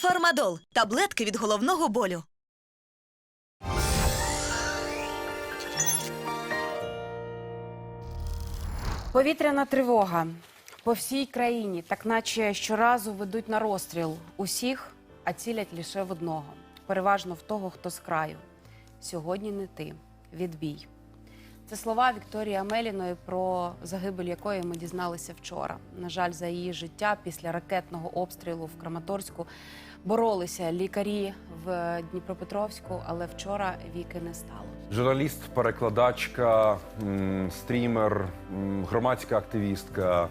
Фармадол таблетки від головного болю. Повітряна тривога по всій країні, так наче щоразу ведуть на розстріл усіх, а цілять лише в одного. Переважно в того, хто з краю. Сьогодні не ти. Відбій. Це слова Вікторії Амеліної, про загибель якої ми дізналися вчора. На жаль, за її життя після ракетного обстрілу в Краматорську боролися лікарі в Дніпропетровську, але вчора віки не стало. Журналіст, перекладачка, стрімер, громадська активістка,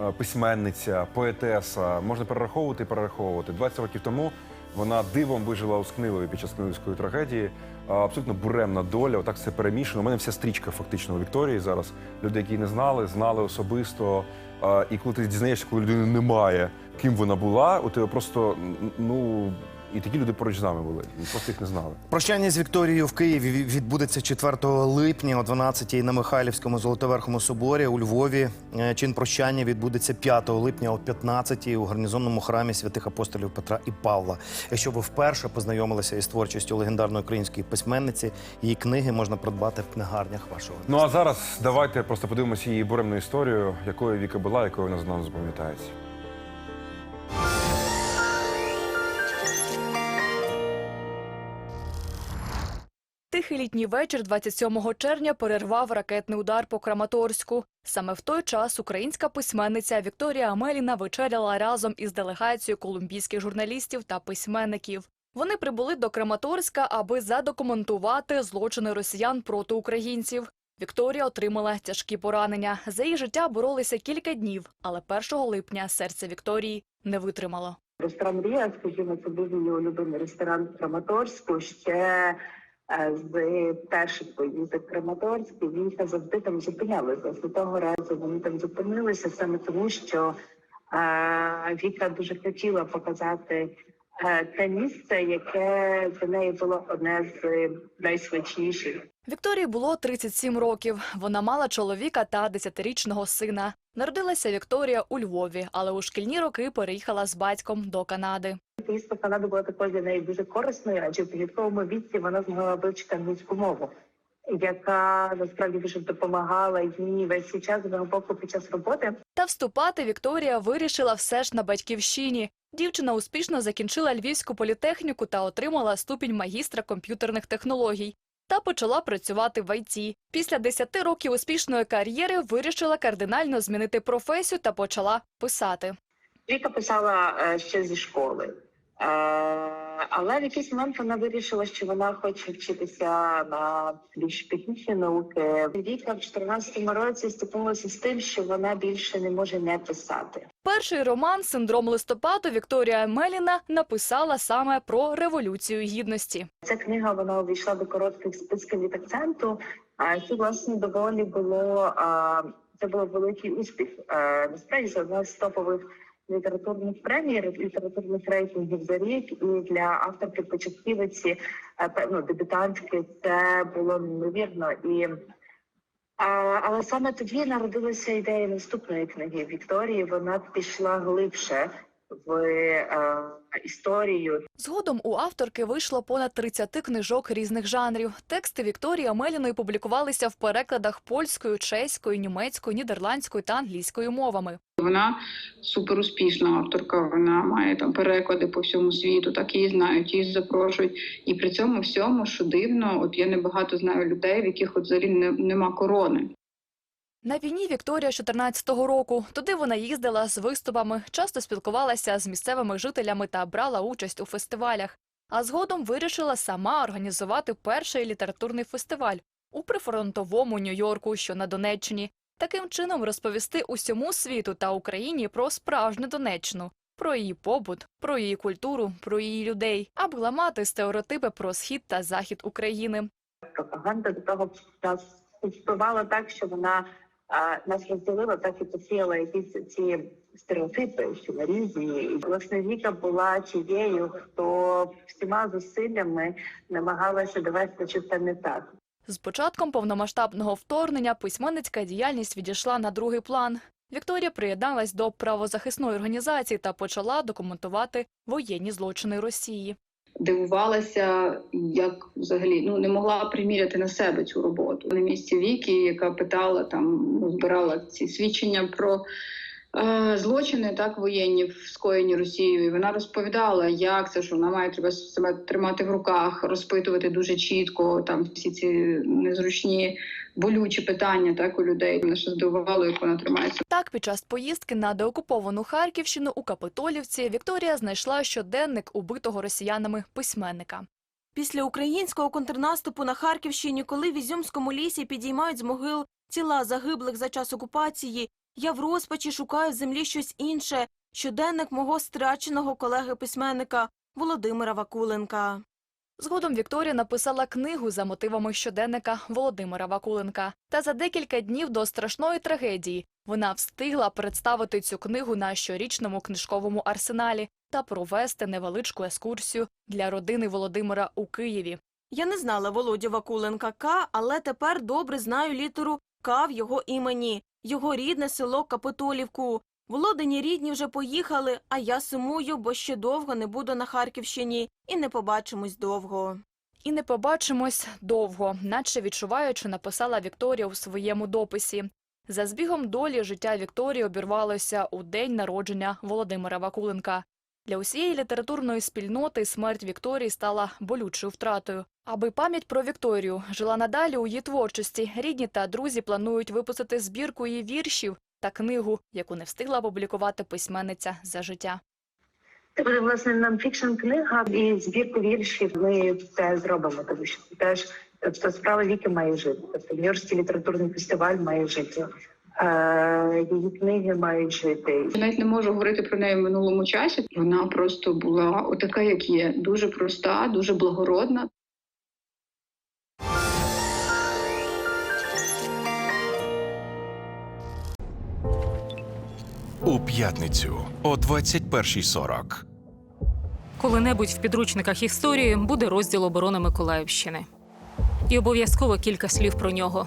е, письменниця, поетеса. Можна перераховувати і перераховувати. 20 років тому вона дивом вижила у Скнилові під час Скнилівської трагедії. Абсолютно буремна доля. Отак все перемішано. У мене вся стрічка фактично у Вікторії зараз. Люди, які не знали, знали особисто. І коли ти дізнаєшся, коли людини немає, ким вона була, у тебе просто ну і такі люди поруч з нами були. і Просто їх не знали. Прощання з Вікторією в Києві відбудеться 4 липня о 12-й на Михайлівському Золотоверхому соборі у Львові. Е, Чин прощання відбудеться 5 липня о 15-й у гарнізонному храмі святих апостолів Петра і Павла. Якщо ви вперше познайомилися із творчістю легендарної української письменниці, її книги можна придбати в книгарнях вашого. Ну а зараз давайте просто подивимося її буремну історію, якою Віка була, якою вона з нами запам'ятається. Тихий літній вечір 27 червня перервав ракетний удар по Краматорську. Саме в той час українська письменниця Вікторія Амеліна вечеряла разом із делегацією колумбійських журналістів та письменників. Вони прибули до Краматорська, аби задокументувати злочини росіян проти українців. Вікторія отримала тяжкі поранення. За її життя боролися кілька днів, але 1 липня серце Вікторії не витримало. Ресторан Рія, скажімо, це був її улюблений ресторан в Краматорську. Ще з перших поїздок в Краматорськ і завжди там зупинялися. З того разу вони там зупинилися саме тому, що е, Віка дуже хотіла показати е, те місце, яке для неї було одне з найсвячніших. Вікторії було 37 років. Вона мала чоловіка та 10-річного сина. Народилася Вікторія у Львові, але у шкільні роки переїхала з батьком до Канади. Поїздка в була також для неї дуже корисною, адже в підлітковому віці вона змогла вивчити англійську мову, яка насправді дуже допомагала їй весь цей час боку під час роботи. Та вступати Вікторія вирішила все ж на батьківщині. Дівчина успішно закінчила Львівську політехніку та отримала ступінь магістра комп'ютерних технологій. Та почала працювати в ІТ. Після 10 років успішної кар'єри вирішила кардинально змінити професію та почала писати. Віка писала е, ще зі школи. Е, але в якийсь момент вона вирішила, що вона хоче вчитися на більш технічні науки. Віка в 14-му році стикнулася з тим, що вона більше не може не писати. Перший роман Синдром листопаду Вікторія Меліна написала саме про революцію гідності. Ця книга вона увійшла до коротких списків від акценту. А це власне доволі було це був великий успіх. Е, Насправді одна з топових літературних премій, літературних рейтингів за рік. І для авторки початківиці, е, певно, дебютантки, це було неймовірно. І але саме тоді народилася ідея наступної книги Вікторії. Вона пішла глибше в е, історію Згодом у авторки вийшло понад 30 книжок різних жанрів. Тексти Вікторії Амеліної публікувалися в перекладах польською, чеською, німецькою, нідерландською та англійською мовами. Вона суперуспішна авторка. Вона має там переклади по всьому світу, так її знають, її запрошують. І при цьому всьому, що дивно, от я небагато знаю людей, в яких от взагалі не, нема корони. На війні Вікторія з 14-го року. Туди вона їздила з виступами, часто спілкувалася з місцевими жителями та брала участь у фестивалях. А згодом вирішила сама організувати перший літературний фестиваль у прифронтовому Нью-Йорку, що на Донеччині. Таким чином розповісти усьому світу та Україні про справжню Донеччину, про її побут, про її культуру, про її людей, аби ламати стереотипи про схід та захід України. пропаганда до того впливала так, що вона нас розділила, так і посіяла якісь ці стереотипи, що. І власне Віка була тією, хто всіма зусиллями намагалася довести, що це не так. З початком повномасштабного вторгнення письменницька діяльність відійшла на другий план. Вікторія приєдналась до правозахисної організації та почала документувати воєнні злочини Росії. Дивувалася, як взагалі ну не могла приміряти на себе цю роботу. На місці Вікі, яка питала там, ну, збирала ці свідчення про злочини, так воєнні скоєні Росією. І вона розповідала, як це що вона має треба себе тримати в руках, розпитувати дуже чітко там всі ці незручні болючі питання, так у людей. Мене ще здивувало, як вона тримається. Так, під час поїздки на деокуповану Харківщину у Капитолівці Вікторія знайшла щоденник убитого росіянами письменника. Після українського контрнаступу на Харківщині, коли в Ізюмському лісі підіймають з могил тіла загиблих за час окупації, я в розпачі шукаю в землі щось інше. Щоденник мого страченого колеги-письменника Володимира Вакуленка. Згодом Вікторія написала книгу за мотивами щоденника Володимира Вакуленка. Та за декілька днів до страшної трагедії вона встигла представити цю книгу на щорічному книжковому арсеналі та провести невеличку екскурсію для родини Володимира у Києві. Я не знала Володю Вакуленка К, але тепер добре знаю літеру К в його імені, його рідне село Капитолівку. Володині рідні вже поїхали, а я сумую, бо ще довго не буду на Харківщині і не побачимось довго. І не побачимось довго, наче відчуваючи, написала Вікторія у своєму дописі. За збігом долі життя Вікторії обірвалося у день народження Володимира Вакуленка. Для усієї літературної спільноти смерть Вікторії стала болючою втратою. Аби пам'ять про Вікторію жила надалі у її творчості, рідні та друзі планують випустити збірку її віршів та книгу, яку не встигла опублікувати письменниця за життя. Це буде власне нонфікшн книга і збірку віршів. Ми це зробимо, тому що це теж тобто справа віки має жити. Тобто Нью-Йоркський літературний фестиваль має жити. Е, її книги мають жити. Я навіть не можу говорити про неї в минулому часі. Вона просто була отака, як є, дуже проста, дуже благородна. у п'ятницю о 21.40. Коли-небудь в підручниках історії буде розділ оборони Миколаївщини. І обов'язково кілька слів про нього.